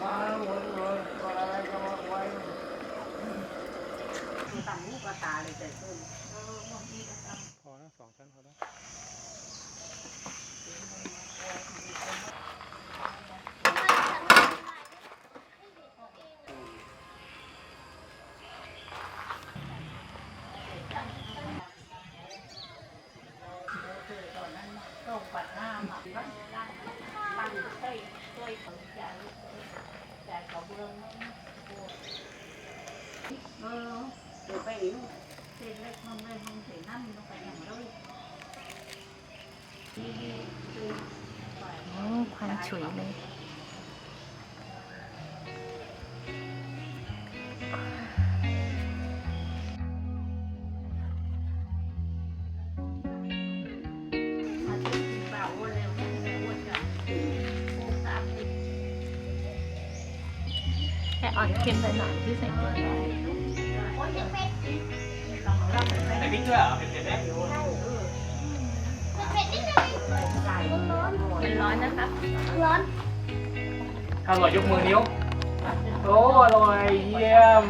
ต่างหูกระตาเลยใจขึ้นพอแล้วสองชั้นพอแล้วต้องปัดหน้ามักบ้างตั้งตั้งเตยเตยของใกับ เออเดี๋ยวไปอีกเส้นเล็กห้องเล็กห้องเสียน้ำต้องไปอย่างไรนี่คือโอ้ควันฉุยเลย แค่อ่อนเค็มไปหน่อยที่ใส่เกลือโอ้ยเป็ดลองรับไปใส่พริกด้วยเหรอเผ็ดๆได้เป็นร้อนนะครับอร่อยยกมือนิ้ว โอ้อร่อยเยี่ยม